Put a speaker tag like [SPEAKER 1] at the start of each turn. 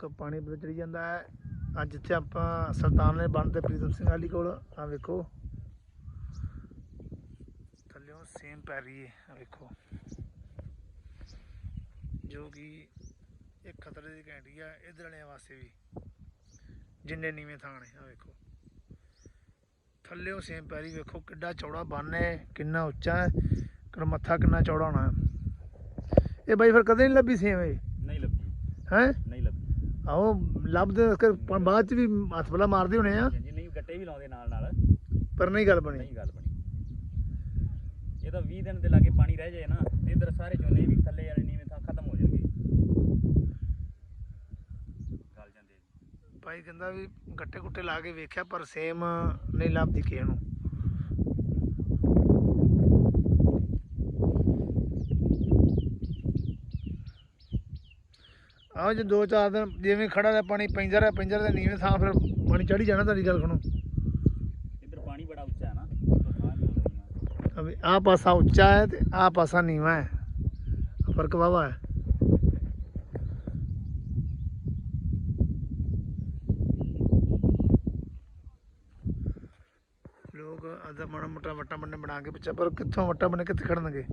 [SPEAKER 1] ਤੱਕ ਪਾਣੀ ਵੱਧ ਚੜੀ ਜਾਂਦਾ ਹੈ। ਅੱਜ ਜਿੱਥੇ ਆਪਾਂ ਸੁਲਤਾਨ ਨੇ ਬੰਦ ਤੇ ਪ੍ਰੀਤਮ ਸਿੰਘ ਵਾਲੀ ਕੋਲ ਆ ਵੇਖੋ। ਥੱਲਿਓਂ ਸੇਮ ਪੈ ਰਹੀ ਹੈ ਆ ਵੇਖੋ। ਜੋ ਕਿ ਇਹ ਖਤਰੇ ਦੀ ਘੰਟੀ ਆ ਇਧਰ ਵਾਲਿਆਂ ਵਾਸਤੇ ਵੀ। ਜਿੰਨੇ ਨੀਵੇਂ ਥਾਂ ਨੇ ਆ ਵੇਖੋ। ਥੱਲਿਓਂ ਸੇਮ ਪੈ ਰਹੀ ਵੇਖੋ ਕਿੱਡਾ ਚੌੜਾ ਬੰਨ ਹੈ ਕਿੰਨਾ ਉੱਚਾ ਹੈ ਕਰ ਮੱਥਾ ਕਿੰਨਾ ਚੌੜਾ ਹੋਣਾ। ਇਹ ਬਾਈ ਫਿਰ ਕਦੇ ਨਹੀਂ ਲੱਭੀ ਸੇਮ ਇਹ?
[SPEAKER 2] ਨਹੀਂ ਲੱਭੀ।
[SPEAKER 1] ਹੈ? ਆਹੋ ਲੱਭਦੇ ਕਰ ਬਾਅਦ ਚ ਵੀ ਹੱਥ ਬਲਾ ਮਾਰਦੇ ਹੋਣੇ ਆ।
[SPEAKER 2] ਜੀ ਨਹੀਂ ਗੱਟੇ ਵੀ ਲਾਉਂਦੇ ਨਾਲ ਨਾਲ।
[SPEAKER 1] ਪਰ ਨਹੀਂ ਗੱਲ ਬਣੀ।
[SPEAKER 2] ਨਹੀਂ ਗੱਲ ਬਣੀ। ਇਹ ਤਾਂ 20 ਦਿਨ ਦੇ ਲਾਗੇ ਪਾਣੀ ਰਹਿ ਜਾਏ ਨਾ ਤੇ ਇਧਰ ਸਾਰੇ ਝੋਨੇ ਵੀ ਥੱਲੇ ਵਾਲੇ ਨੀਵੇਂ ਥਾਂ ਖਤਮ ਹੋ ਜਾਣਗੇ। ਗਲ ਜਾਂਦੇ
[SPEAKER 1] ਭਾਈ ਕਹਿੰਦਾ ਵੀ ਗੱਟੇ ਗੁੱਟੇ ਲਾ ਕੇ ਵੇਖਿਆ ਪਰ ਸੇਮ ਨਹੀਂ ਲੱਭਦੀ ਕਿਸੇ ਨੂੰ। ਆਹ ਜੇ ਦੋ ਚਾਰ ਦਿਨ ਜਿਵੇਂ ਖੜਾ ਰਿਹਾ ਪਾਣੀ ਪੈਂਦਾ ਰਿਹਾ ਪੈਂਦਾ ਰਿਹਾ ਨੀਵੇਂ ਥਾਂ ਫਿਰ ਪਾਣੀ ਚੜੀ ਜਾਣਾ ਤੁਹਾਡੀ ਗੱਲ ਸੁਣੋ।
[SPEAKER 2] ਇਧਰ ਪਾਣੀ ਬੜਾ ਉੱਚਾ ਹੈ ਨਾ।
[SPEAKER 1] ਅਬੇ ਆਹ ਪਾਸਾ ਉੱਚਾ ਹੈ ਤੇ ਆਹ ਪਾਸਾ ਨੀਵਾ ਹੈ। ਫ਼ਰਕ ਵਾਵਾ ਹੈ। ਲੋਕ ਆਦਾ ਮਾੜਾ ਮੋਟਾ ਵੱਟਾ ਬੰਨੇ ਬਣਾ ਕੇ ਪਿੱਛੇ ਪਰ ਕਿੱਥੋਂ ਵੱਟਾ ਬੰਨੇ ਕਿੱਥੇ ਖੜਨਗੇ?